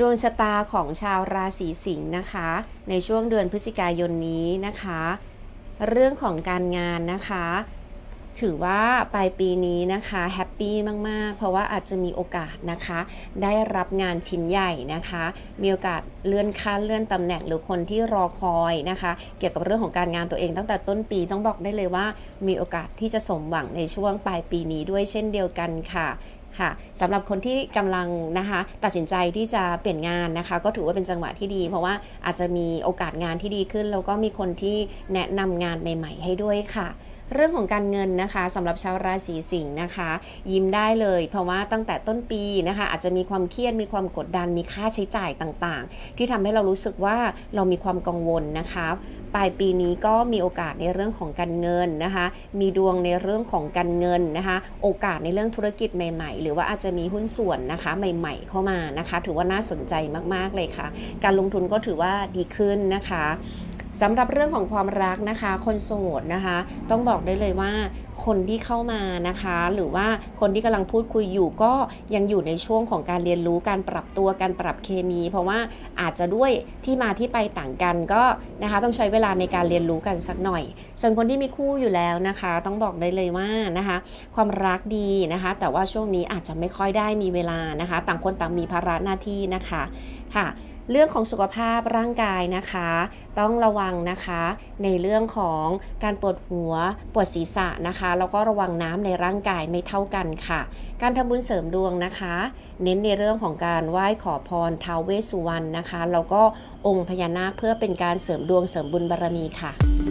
ดวงชะตาของชาวราศีสิงห์นะคะ ในช่วงเดือนพฤศจิกายนนี้นะคะ เรื่องของการงานนะคะ ถือว่าปลายปีนี้นะคะแฮปปี้มาก ๆ เพราะว่าอาจจะมีโอกาสนะคะ ได้รับงานชิ้นใหญ่นะคะ มีโอกาสเลื่อนขั้นเลื่อนตำแหน่งหรือคนที่รอคอยนะคะ เกี่ยวกับเรื่องของการงานตัวเองตั้งแต่ต้นปีต้องบอกได้เลยว่า มีโอกาสที่จะสมหวังในช่วงปลายปีนี้ด้วยเช่นเดียวกันค่ะ ค่ะสำหรับคนที่กำลังนะคะตัดสินใจที่จะเปลี่ยนงานนะคะ ก็ถือว่าเป็นจังหวะที่ดี เพราะว่าอาจจะมีโอกาสงานที่ดีขึ้น แล้วก็มีคนที่แนะนำงานใหม่ ๆ ให้ด้วยค่ะ เรื่องของการเงินนะคะสำหรับชาวราศีสิงห์นะคะ ยิ้มได้เลย เพราะว่าตั้งแต่ต้นปีนะคะ อาจจะมีความเครียดมีความกดดันมีค่าใช้จ่ายต่างๆ ที่ทำให้เรารู้สึกว่าเรามีความกังวลนะคะปลายปีนี้ก็มีโอกาสในเรื่องของการเงินนะคะ มีดวงในเรื่องของการเงินนะคะ โอกาสในเรื่องธุรกิจใหม่ๆ หรือว่าอาจจะมีหุ้นส่วนนะคะใหม่ ๆ เข้ามานะคะ ถือว่าน่าสนใจมากๆเลยค่ะ การลงทุนก็ถือว่าดีขึ้นนะคะ สำหรับเรื่องของความรักนะคะ คนโสดนะคะ ต้องบอกได้เลยว่าคนที่เข้ามานะคะ หรือว่าคนที่กำลังพูดคุยอยู่ก็ยังอยู่ในช่วงของการเรียนรู้การปรับตัวการปรับเคมี เพราะว่าอาจจะด้วยที่มาที่ไปต่างกันก็นะคะต้องใช้เวลาในการเรียนรู้กันสักหน่อย ส่วนคนที่มีคู่อยู่แล้วนะคะ ต้องบอกได้เลยว่านะคะ ความรักดีนะคะ แต่ว่าช่วงนี้อาจจะไม่ค่อยได้มีเวลานะคะ ต่างคนต่างมีภาระหน้าที่นะคะค่ะ เรื่องของสุขภาพร่างกายนะคะ ต้องระวังนะคะ ในเรื่องของการปวดหัวปวดศีรษะนะคะแล้วก็ระวังน้ำในร่างกายไม่เท่ากันค่ะ การทำบุญเสริมดวงนะคะ เน้นในเรื่องของการไหว้ขอพรท้าวเวสสุวรรณนะคะแล้วก็องค์พญานาคเพื่อเป็นการเสริมดวงเสริมบุญบารมีค่ะ